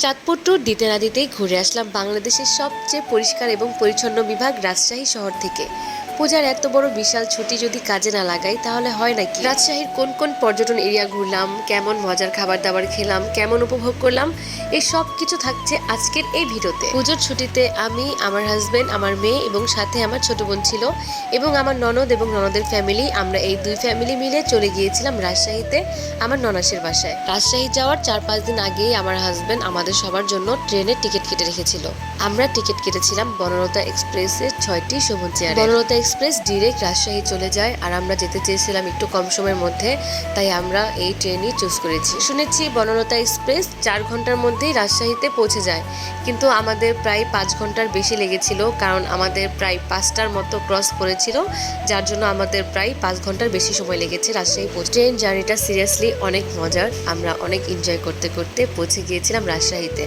Chandpur tour দিতে না দিতেই ঘুরে আসলাম বাংলাদেশের সবচেয়ে পরিষ্কার এবং পরিচ্ছন্ন বিভাগ রাজশাহী শহর থেকে। পূজার এত বড় বিশাল ছুটি যদি কাজে না লাগাই, তাহলে হয় নাকি? রাজশাহীর কোন কোন পর্যটন এরিয়া ঘুরলাম, কেমন মজার খাবার দাবার খেলাম, কেমন উপভোগ করলাম, এই সব কিছু থাকছে আজকের এই ভিডিওতে। পুজোর ছুটিতে আমি, আমার হাজবেন্ড আমার মেয়ে এবং সাথে আমার ছোট বোন ছিল এবং আমার ননদ এবং ননদের ফ্যামিলি আমরা এই দুই ফ্যামিলি মিলে চলে গিয়েছিলাম রাজশাহীতে আমার ননাসের বাসায়। রাজশাহী যাওয়ার চার পাঁচ দিন আগেই আমার হাজবেন্ড আমাদের সবার জন্য ট্রেনের টিকিট কেটে রেখেছিল। আমরা টিকিট কেটেছিলাম বনলতা এক্সপ্রেসের ছয়টি Sovan chair. Banalata express direct Rajshahi চলে যায় আর আমরা যেতে চেয়েছিলাম একটু কম সময়ের মধ্যে, তাই আমরা এই ট্রেনই চুজ করেছি। শুনেছি বনলতা এক্সপ্রেস চার ঘণ্টার মধ্যেই রাজশাহীতে পৌঁছে যায়, কিন্তু আমাদের প্রায় পাঁচ ঘণ্টার বেশি লেগেছিল কারণ আমাদের প্রায় পাঁচটার মতো ক্রস করেছিল যার জন্য আমাদের প্রায় পাঁচ ঘণ্টার বেশি সময় লেগেছে রাজশাহী পৌঁছে। ট্রেন জার্নিটা সিরিয়াসলি অনেক মজার, আমরা অনেক এনজয় করতে করতে পৌঁছে গিয়েছিলাম রাজশাহীতে।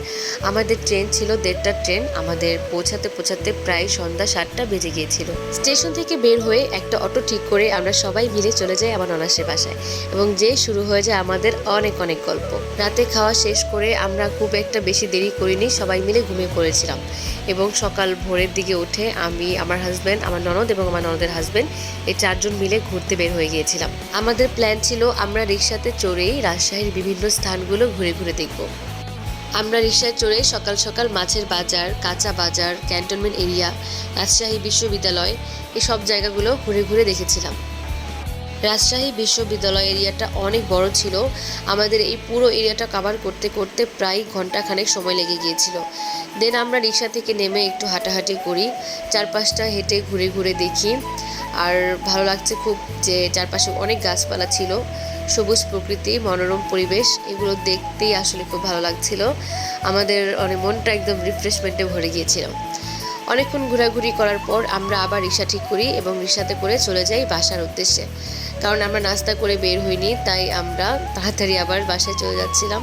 আমাদের ট্রেন ছিল দেড়টা ট্রেন, আমাদের পৌঁছাতে পৌঁছাতে প্রায় সন্ধ্যা সাতটা বেজে গিয়েছিল। স্টেশন থেকে বের হয়ে একটা অটো ঠিক করে আমরা সবাই মিলে চলে যাই আমার ননাসের বাসায়। এবং যে শুরু হয়ে যায় আমাদের অনেক অনেক গল্প। রাতে খাওয়া শেষ করে আমরা খুব একটা বেশি দেরি করিনি, সবাই মিলে ঘুমিয়ে পড়েছিলাম। এবং সকাল ভোরের দিকে উঠে আমি, আমার হাজব্যান্ড আমার ননদ এবং আমার ননদের হাজব্যান্ড এই চারজন মিলে ঘুরতে বের হয়ে গিয়েছিলাম। আমাদের প্ল্যান ছিল আমরা রিক্সাতে চড়েই রাজশাহীর বিভিন্ন স্থানগুলো ঘুরে ঘুরে দেখব। আমরা রিক্সায় চড়ে সকাল সকাল মাছের বাজার, কাঁচা বাজার, ক্যান্টনমেন্ট এরিয়া, রাজশাহী বিশ্ববিদ্যালয় এসব জায়গাগুলো ঘুরে ঘুরে দেখেছিলাম। রাজশাহী বিশ্ববিদ্যালয় এরিয়াটা অনেক বড় ছিল। আমাদের এই পুরো এরিয়াটা কভার করতে করতে প্রায় ঘন্টাখানেক সময় লেগে গিয়েছিল। দেন আমরা রিক্সা থেকে নেমে একটু হাঁটাহাঁটি করি। চারপাশটা হেঁটে ঘুরে ঘুরে দেখি। আর ভালো লাগছে খুব যে চারপাশে অনেক গাছপালা ছিল। সবুজ প্রকৃতি, মনোরম পরিবেশ, এগুলো দেখতেই আসলে খুব ভালো লাগছিল। আমাদের অনেক মনটা একদম রিফ্রেশমেন্টে ভরে গিয়েছিল। অনেকক্ষণ ঘোরাঘুরি করার পর আমরা আবার রিক্সা ঠিক করি এবং রিক্সাতে করে চলে যাই বাসার উদ্দেশ্যে। কারণ আমরা নাস্তা করে বের হইনি, তাই আমরা তাড়াতাড়ি আবার বাসায় চলে যাচ্ছিলাম।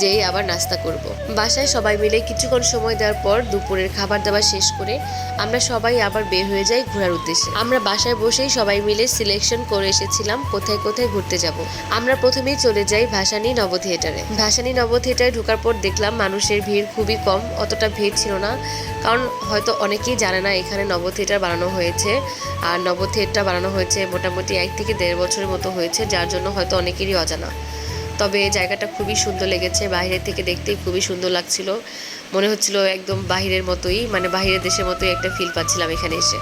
যেই আবার নাস্তা করব। বাসায় সবাই মিলে কিছুক্ষণ সময় দেওয়ার পর দুপুরের খাবার দাবার শেষ করে আমরা সবাই আবার বের হয়ে যাই ঘোরার উদ্দেশ্যে। আমরা বাসায় বসেই সবাই মিলে সিলেকশন করে এসেছিলাম কোথায় কোথায় ঘুরতে যাব। আমরা প্রথমেই চলে যাই ভাসানী নব থিয়েটারে ভাসানী নব থিয়েটারে ঢোকার পর দেখলাম মানুষের ভিড় খুবই কম, অতটা ভিড় ছিল না। কারণ হয়তো অনেকেই জানে না এখানে নব থিয়েটার বানানো হয়েছে। আর নব থিয়েটার বানানো হয়েছে মোটামুটি এক থেকে দেড় বছরের মতো হয়েছে, যার জন্য হয়তো অনেকেরই অজানা। তবে জায়গাটা খুবই সুন্দর লেগেছে। বাইরে থেকে দেখতেই খুবই সুন্দর লাগছিল। মনে হচ্ছিল একদম বাহিরের মতোই মানে বাহিরের দেশের মতোই একটা ফিল পাচ্ছিলাম এখানে এসে।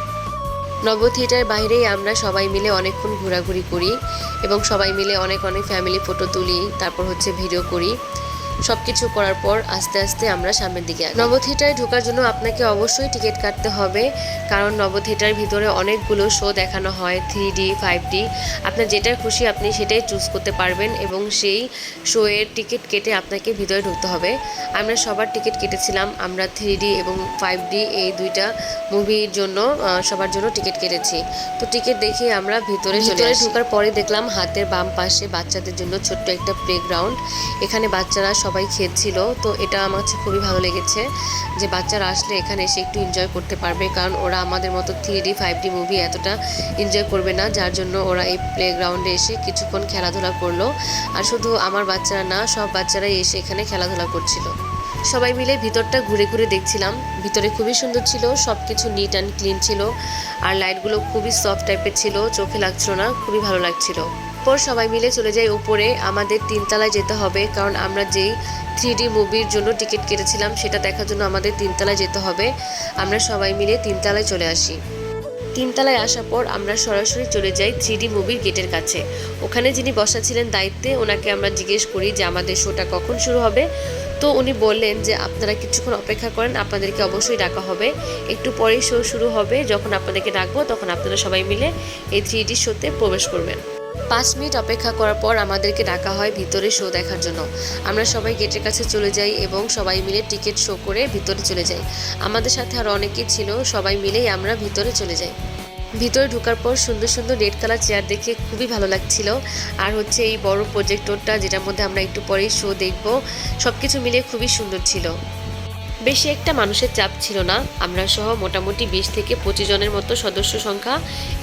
নব থিয়েটার বাইরেই আমরা সবাই মিলে অনেকক্ষণ ঘোরাঘুরি করি এবং সবাই মিলে অনেক অনেক ফ্যামিলি ফটো তুলি, তারপর হচ্ছে ভিডিও করি। সব কিছু করার পর আস্তে আস্তে আমরা সামনের দিকে। নব থিয়েটারে ঢোকার জন্য আপনাকে অবশ্যই টিকিট কাটতে হবে কারণ নব থিয়েটারের ভিতরে অনেকগুলো শো দেখানো হয় থ্রি ডি ফাইভ ডি আপনার যেটা খুশি আপনি সেটাই চুজ করতে পারবেন এবং সেই শো এর টিকিট কেটে আপনাকে ভিতরে ঢুকতে হবে। আমরা সবার টিকিট কেটেছিলাম আমরা থ্রি ডি এবং ফাইভ ডি এই দুইটা মুভির জন্য সবার জন্য টিকিট কেটেছি। তো টিকিট দেখে আমরা ভিতরে ভিতরে ঢোকার পরে দেখলাম হাতের বাম পাশে বাচ্চাদের জন্য ছোট্ট একটা প্লেগ্রাউন্ড এখানে বাচ্চারা সবাই খেলছিল তো এটা আমার কাছে খুবই ভালো লেগেছে যে বাচ্চারা আসলে এখানে এসে একটু এনজয় করতে পারবে, কারণ ওরা আমাদের মতো three D five D movie এতটা এনজয় করবে না, যার জন্য ওরা এই প্লেগ্রাউন্ডে এসে কিছুক্ষণ খেলাধুলা করল। আর শুধু আমার বাচ্চারা না, সব বাচ্চারাই এসে এখানে খেলাধুলা করছিল। সবাই মিলে ভিতরটা ঘুরে ঘুরে দেখছিলাম। ভিতরে খুবই সুন্দর ছিল সব কিছু নিট অ্যান্ড ক্লিন ছিল। আর লাইটগুলো খুবই সফট টাইপের ছিল, চোখে লাগছিল না, খুবই ভালো লাগছিল। পর সবাই মিলে চলে যাই উপরে। আমাদের তিনতলায় যেতে হবে, কারণ আমরা যেই থ্রি মুভির জন্য টিকিট কেটেছিলাম, সেটা দেখার জন্য আমাদের তিনতলায় যেতে হবে। আমরা সবাই মিলে তিনতলায় চলে আসি। তিনতলায় আসার পর আমরা সরাসরি চলে যাই থ্রি মুভির গেটের কাছে। ওখানে যিনি বসা ছিলেন দায়িত্বে, ওনাকে আমরা জিজ্ঞেস করি যে, আমাদের শোটা কখন শুরু হবে? তো উনি বললেন যে, আপনারা কিছুক্ষণ অপেক্ষা করেন, আপনাদেরকে অবশ্যই ডাকা হবে। একটু পরেই শো শুরু হবে। যখন আপনাদেরকে ডাকবো, তখন আপনারা সবাই মিলে এই থ্রি ডি শোতে প্রবেশ করবেন। পাঁচ মিনিট অপেক্ষা করার পর আমাদেরকে ডাকা হয় ভিতরে শো দেখার জন্য। আমরা সবাই গেটের কাছে চলে যাই এবং সবাই মিলে টিকিট শো করে ভিতরে চলে যাই। আমাদের সাথে আরও অনেকেই ছিল, সবাই মিলেই আমরা ভিতরে চলে যাই। ভিতরে ঢোকার পর সুন্দর সুন্দর রেড কালার চেয়ার দেখে খুবই ভালো লাগছিল। আর হচ্ছে এই বড় প্রজেক্টরটা, যেটার মধ্যে আমরা একটু পরেই শো দেখব সব কিছু মিলে খুবই সুন্দর ছিল। বেশি একটা মানুষের চাপ ছিল না। আমরা সহ মোটামুটি বিশ থেকে পঁচিশ জনের মতো সদস্য সংখ্যা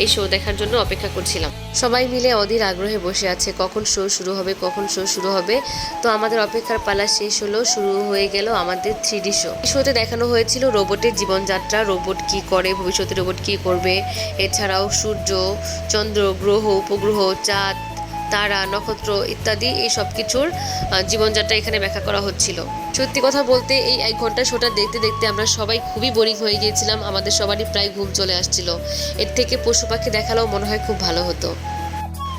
এই শো দেখার জন্য অপেক্ষা করছিলাম। সবাই মিলে অধীর আগ্রহে বসে আছে, কখন শো শুরু হবে, কখন শো শুরু হবে। তো আমাদের অপেক্ষার পালা শেষ হলো, শুরু হয়ে গেল আমাদের থ্রি ডি শো শোতে দেখানো হয়েছিল রোবটের জীবনযাত্রা, রোবট কি করে, ভবিষ্যতে রোবট কি করবে। এছাড়াও সূর্য, চন্দ্র, গ্রহ, উপগ্রহ, চাঁদ তারা, নক্ষত্র ইত্যাদি এই সব কিছুর জীবনযাত্রা এখানে ব্যাখ্যা করা হচ্ছিল। সত্যি কথা বলতে এই এক ঘণ্টা শোটা দেখতে দেখতে আমরা সবাই খুবই বোরিং হয়ে গিয়েছিলাম। আমাদের সবারই প্রায় ঘুম চলে আসছিল। এর থেকে পশু পাখি দেখালেও মনে হয় খুব ভালো হতো।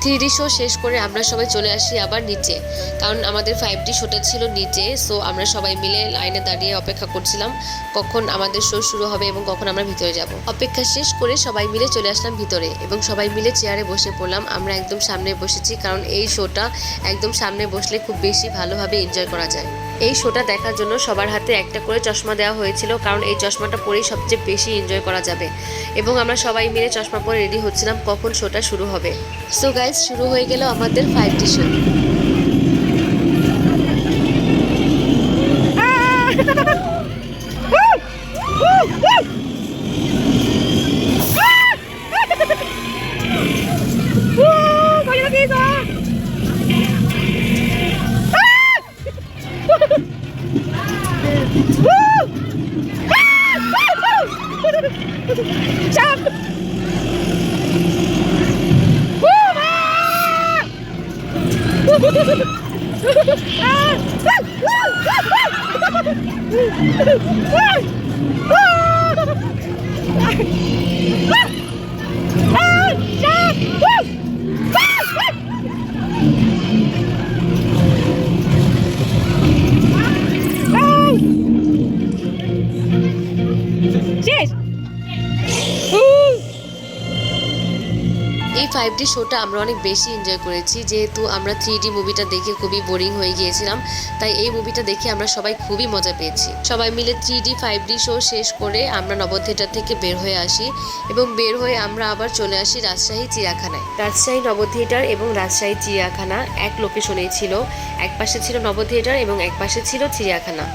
থ্রি শো শেষ করে আমরা সবাই চলে আসি আবার নিচে। কারণ আমাদের ফাইভ ডি শোটা ছিল নিচে, সো আমরা সবাই মিলে লাইনে দাঁড়িয়ে অপেক্ষা করছিলাম কখন আমাদের শো শুরু হবে এবং কখন আমরা ভিতরে যাব। অপেক্ষা শেষ করে সবাই মিলে চলে আসলাম ভিতরে এবং সবাই মিলে চেয়ারে বসে পড়লাম। আমরা একদম সামনে বসেছি, কারণ এই শোটা একদম সামনে বসলে খুব বেশি ভালোভাবে এনজয় করা যায়। এই শোটা দেখার জন্য সবার হাতে একটা করে চশমা দেওয়া হয়েছিল কারণ এই চশমাটা পরেই সবচেয়ে বেশি এনজয় করা যাবে এবং আমরা সবাই মিলে চশমা পরে রেডি হচ্ছিলাম কখন শোটা শুরু হবে সো গাইজ শুরু হয়ে গেল আমাদের five D show có gì kia Stop! Ah! Five D শোটা আমরা অনেক বেশি এনজয় করেছি। যেহেতু আমরা থ্রি ডি মুভিটা দেখে খুবই বোরিং হয়ে গিয়েছিলাম, তাই এই মুভিটা দেখে আমরা সবাই খুবই মজা পেয়েছি। সবাই মিলে three D five D show শেষ করে আমরা নবদ থিয়েটার থেকে বের হয়ে আসি এবং বের হয়ে আমরা আবার চলে আসি রাজশাহী চিড়িয়াখানায়। রাজশাহী নব থিয়েটার এবং রাজশাহী চিড়িয়াখানা এক লোকেশনেই ছিল। এক পাশে ছিল নব থিয়েটার এবং এক পাশে ছিল চিড়িয়াখানা।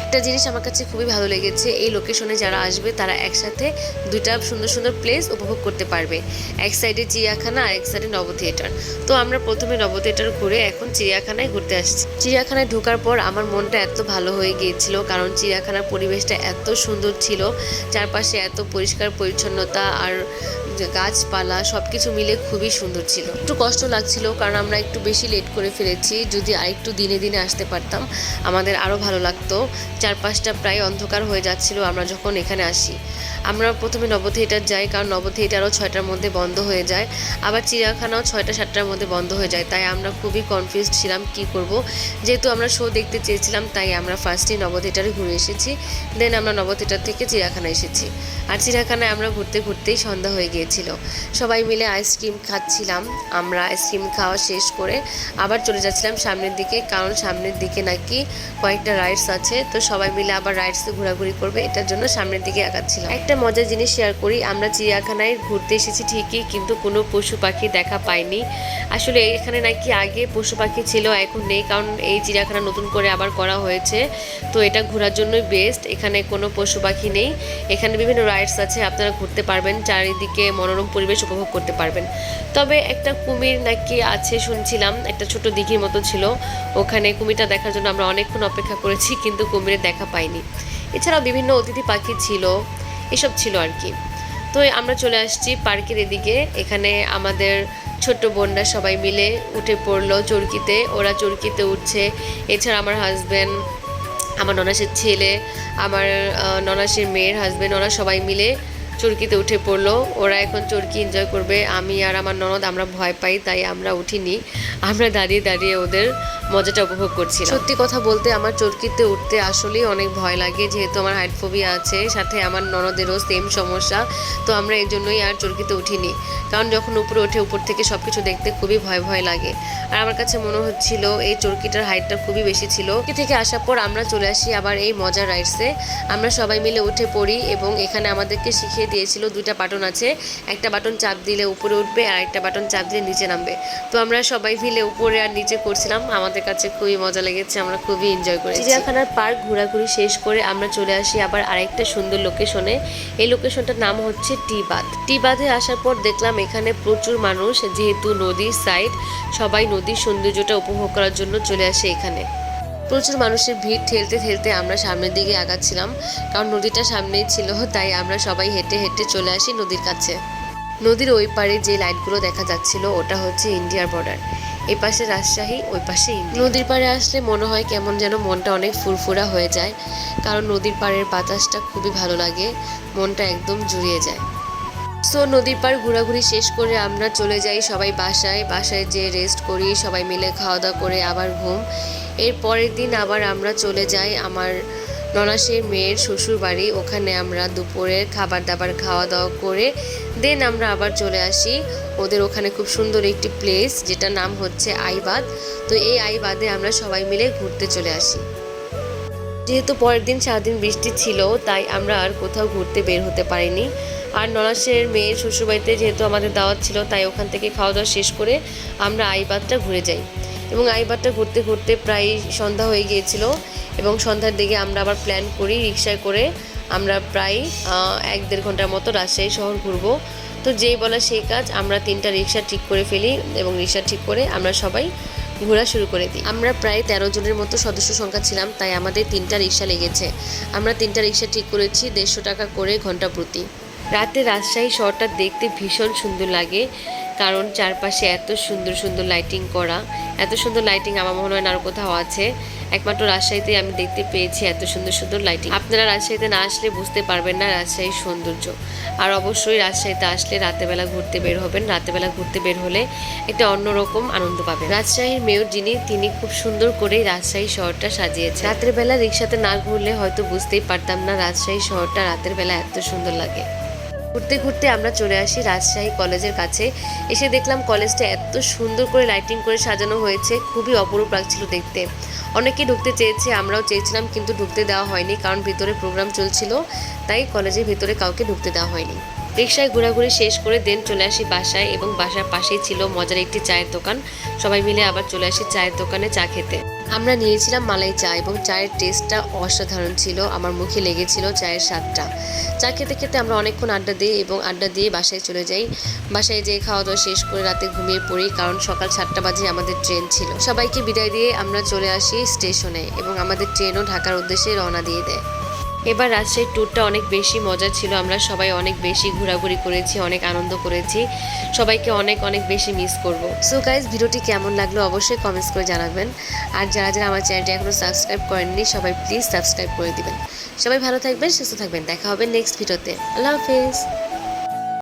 একটা জিনিস আমার কাছে খুবই ভালো লেগেছে, এই লোকেশনে যারা আসবে তারা একসাথে দুইটা সুন্দর সুন্দর প্লেস উপভোগ করতে পারবে। এক সাইডে চিড়িয়াখানা আর এক সাইডে নব থিয়েটার তো আমরা প্রথমে নব থিয়েটার ঘুরে এখন চিড়িয়াখানায় ঘুরতে আসছি। চিড়িয়াখানায় ঢোকার পর আমার মনটা এত ভালো হয়ে গিয়েছিল, কারণ চিড়িয়াখানার পরিবেশটা এত সুন্দর ছিল, চারপাশে এত পরিষ্কার পরিচ্ছন্নতা আর গাছপালা সব কিছু মিলে খুবই সুন্দর ছিল। একটু কষ্ট লাগছিল, কারণ আমরা একটু বেশি লেট করে ফেলেছি, যদি আরেকটু দিনে দিনে আসতে পারতাম, আমাদের আরও ভালো লাগতো। চারপাশটা প্রায় অন্ধকার হয়ে যাচ্ছিল, আমরা যখন এখানে আসি। আমরা প্রথমে নব থিয়েটার যাই, কারণ নব থিয়েটারও ছয়টার মধ্যে বন্ধ হয়ে যায়। আবার চিড়িয়াখানাও ছয়টা, সাতটার মধ্যে বন্ধ হয়ে যায়। তাই আমরা খুবই কনফিউজ ছিলাম, কি করব? যেহেতু আমরা শো দেখতে চেয়েছিলাম, তাই আমরা ফার্স্টেই নব থিয়েটারে ঘুরে এসেছি। দেন আমরা নব থিয়েটার থেকে চিড়িয়াখানা এসেছি। আর চিড়িয়াখানায় আমরা ঘুরতে ঘুরতেই সন্ধ্যা হয়ে গিয়েছিল সবাই মিলে আইসক্রিম খাচ্ছিলাম। আমরা আইসক্রিম খাওয়া শেষ করে আবার চলে যাচ্ছিলাম সামনের দিকে, কারণ সামনের দিকে নাকি কয়েকটা রাইডস আছে। তো সবাই মিলে আবার রাইডসে ঘোরাঘুরি করবে, এটার জন্য সামনের দিকে আগাচ্ছিলাম। একটা মজার জিনিস শেয়ার করি, আমরা চিড়িয়াখানায় ঘুরতে এসেছি ঠিকই, কিন্তু কোনো পশু পাখি দেখা পাইনি। আসলে এখানে নাকি আগে পশু পাখি ছিল, এখন নেই, কারণ এই চিড়িয়াখানা নতুন করে আবার করা হয়েছে। তো এটা ঘোরার জন্যই বেস্ট এখানে কোনো পশু পাখি নেই। এখানে বিভিন্ন রাইডস আছে, আপনারা ঘুরতে পারবেন। চারিদিকে মনোরম পরিবেশ উপভোগ করতে পারবেন। তবে একটা কুমির নাকি আছে শুনছিলাম, একটা ছোট দিঘির মতো ছিল। ওখানে কুমিরটা দেখার জন্য আমরা অনেকক্ষণ অপেক্ষা করেছি, কিন্তু কুমিরের দেখা পাইনি। এছাড়াও বিভিন্ন অতিথি পাখি ছিল, এসব ছিল আর কি। তো আমরা চলে আসছি পার্কের এদিকে। এখানে আমাদের ছোট্ট বোনরা সবাই মিলে উঠে পড়ল চরকিতে। ওরা চরকিতে উঠছে। এছাড়া আমার হাজব্যান্ড আমার ননাসের ছেলে, আমার ননাসের মেয়ের হাজব্যান্ড ওরা সবাই মিলে চরকিতে উঠে পড়ল। ওরা এখন চরকি এনজয় করবে। আমি আর আমার ননদ আমরা ভয় পাই, তাই আমরা উঠিনি। আমরা দাঁড়িয়ে দাঁড়িয়ে ওদের মজাটা উপভোগ করছি সত্যি কথা বলতে আমার চরকিতে উঠতে আসলেই অনেক ভয় লাগে, যেহেতু আমার হাইট ফোবিয়া আছে, সাথে আমার ননদেরও সেম সমস্যা। তো আমরা এই জন্যই আর চরকিতে উঠিনি। কারণ যখন উপরে ওঠে উপর থেকে সব কিছু দেখতে খুবই ভয় ভয় লাগে। আর আমার কাছে মনে হচ্ছিল এই চরকিটার হাইটটা খুবই বেশি ছিল। থেকে আসার পর আমরা চলে আসি আবার এই মজার রাইডসে আমরা সবাই মিলে উঠে পড়ি এবং এখানে আমাদেরকে শিখিয়ে দিয়েছিল, দুইটা বাটন আছে। একটা বাটন চাপ দিলে উপরে উঠবে আর একটা বাটন চাপ দিলে নিচে নামবে। তো আমরা সবাই মিলে উপরে আর নিচে করছিলাম। আমাদের কাছে খুবই মজা লেগেছে, আমরা খুবই এনজয় করেছি। চিড়িয়াখানার পার্ক ঘোরাঘুরি শেষ করে আমরা চলে আসি আবার আরেকটা সুন্দর লোকেশনে এই লোকেশনটার নাম হচ্ছে টি বাঁধ টি বাঁধে আসার পর দেখলাম এখানে প্রচুর মানুষ, যেহেতু নদীর সাইড সবাই নদীর সৌন্দর্যটা উপভোগ করার জন্য চলে আসে এখানে। প্রচুর মানুষের ভিড় ঠেলতে ঠেলতে আমরা সামনের দিকে আগাচ্ছিলাম। কারণ নদীটা সামনেই ছিল, তাই আমরা সবাই হেঁটে হেঁটে চলে আসি নদীর কাছে। নদীর ওই পারে যে লাইটগুলো দেখা যাচ্ছিল, ওটা হচ্ছে ইন্ডিয়ার বর্ডার এই পাশে রাজশাহী, ওই পাশে নদীর পাড়ে আসলে মনে হয় কেমন যেন মনটা অনেক ফুরফুরা হয়ে যায়, কারণ নদীর পাড়ের বাতাসটা খুবই ভালো লাগে, মনটা একদম জুড়িয়ে যায়। সো নদীর পাড় ঘোরাঘুরি শেষ করে আমরা চলে যাই সবাই বাসায়। বাসায় যেয়ে রেস্ট করি, সবাই মিলে খাওয়া দাওয়া করে আবার ঘুম। এর পরের দিন আবার আমরা চলে যাই আমার ননাসের মেয়ের শ্বশুর বাড়ি ওখানে আমরা দুপুরের খাবার দাবার খাওয়া দাওয়া করে দেন আমরা আবার চলে আসি। ওদের ওখানে খুব সুন্দর একটি প্লেস যেটার নাম হচ্ছে আইবাদ। তো এই আইবাদে আমরা সবাই মিলে ঘুরতে চলে আসি। যেহেতু পরের দিন সারাদিন বৃষ্টি ছিল, তাই আমরা আর কোথাও ঘুরতে বের হতে পারিনি। আর নলাসের মেয়ের শ্বশুরবাড়িতে যেহেতু আমাদের দাওয়াত ছিল, তাই ওখান থেকে খাওয়া দাওয়া শেষ করে আমরা আইবাদটা ঘুরে যাই। এবং আইবারটা ঘুরতে ঘুরতে প্রায় সন্ধ্যা হয়ে গিয়েছিল এবং সন্ধ্যার দিকে আমরা আবার প্ল্যান করি রিক্সায় করে আমরা প্রায় এক দেড় ঘণ্টার মতো রাজশাহী শহর ঘুরবো। তো যেই বলা সেই কাজ, আমরা তিনটা রিক্সা ঠিক করে ফেলি এবং রিক্সা ঠিক করে আমরা সবাই ঘোরা শুরু করে দিই। আমরা প্রায় তেরো জনের মতো সদস্য সংখ্যা ছিলাম, তাই আমাদের তিনটা রিক্সা লেগেছে। আমরা তিনটা রিক্সা ঠিক করেছি দেড়শো টাকা করে ঘণ্টা প্রতি। রাতে রাজশাহী শহরটা দেখতে ভীষণ সুন্দর লাগে। কারণ চারপাশে এত সুন্দর সুন্দর লাইটিং করা, এত সুন্দর লাইটিং আমার মনে হয় না আর কোথাও আছে। একমাত্র রাজশাহীতে আমি দেখতে পেয়েছি এত সুন্দর সুন্দর লাইটিং আপনারা রাজশাহীতে না আসলে বুঝতে পারবেন না রাজশাহীর সৌন্দর্য। আর অবশ্যই রাজশাহীতে আসলে রাতেবেলা ঘুরতে বের হবেন। রাতেবেলা ঘুরতে বের হলে একটা অন্যরকম আনন্দ পাবেন। রাজশাহীর মেয়র যিনি, তিনি খুব সুন্দর করে রাজশাহী শহরটা সাজিয়েছে রাতের বেলা রিক্সাতে না ঘুরলে হয়তো বুঝতেই পারতাম না রাজশাহী শহরটা রাতের বেলা এত সুন্দর লাগে। ঘুরতে ঘুরতে আমরা চলে আসি রাজশাহী কলেজের কাছে। এসে দেখলাম কলেজটা এত সুন্দর করে লাইটিং করে সাজানো হয়েছে, খুবই অপরূপ লাগছিল দেখতে। অনেকে ঢুকতে চেয়েছে, আমরাও চেয়েছিলাম কিন্তু ঢুকতে দেওয়া হয়নি কারণ ভিতরে প্রোগ্রাম চলছিল, তাই কলেজের ভিতরে কাউকে ঢুকতে দেওয়া হয়নি। রিক্সায় ঘোরাঘুরি শেষ করে দেন চলে আসি বাসায় এবং বাসার পাশেই ছিল মজার একটি চায়ের দোকান। সবাই মিলে আবার চলে আসি চায়ের দোকানে চা খেতে। আমরা নিয়েছিলাম মালাই চা এবং চায়ের টেস্টটা অসাধারণ ছিল, আমার মুখে লেগেছিল চায়ের স্বাদটা। চা খেতে খেতে আমরা অনেকক্ষণ আড্ডা দিই এবং আড্ডা দিয়ে বাসায় চলে যাই। বাসায় যেয়ে খাওয়া দাওয়া শেষ করে রাতে ঘুমিয়ে পড়ি কারণ সকাল সাতটা বাজে আমাদের ট্রেন ছিল। সবাইকে বিদায় দিয়ে আমরা চলে আসি স্টেশনে এবং আমাদের ট্রেনও ঢাকার উদ্দেশ্যে রওনা দিয়ে দেয়। এবার রাজশাহীর ট্যুরটা অনেক বেশি মজা ছিল। আমরা সবাই অনেক বেশি ঘোরাঘুরি করেছি, অনেক আনন্দ করেছি। সবাইকে অনেক অনেক বেশি মিস করব। সো গাইজ ভিডিওটি কেমন লাগল অবশ্যই কমেন্টস করে জানাবেন। আর যারা যারা আমার চ্যানেলটি এখনও সাবস্ক্রাইব করেননি, সবাই প্লিজ সাবস্ক্রাইব করে দিবেন। সবাই ভালো থাকবেন, সুস্থ থাকবেন। দেখা হবে নেক্সট ভিডিওতে আল্লাহ হাফেজ।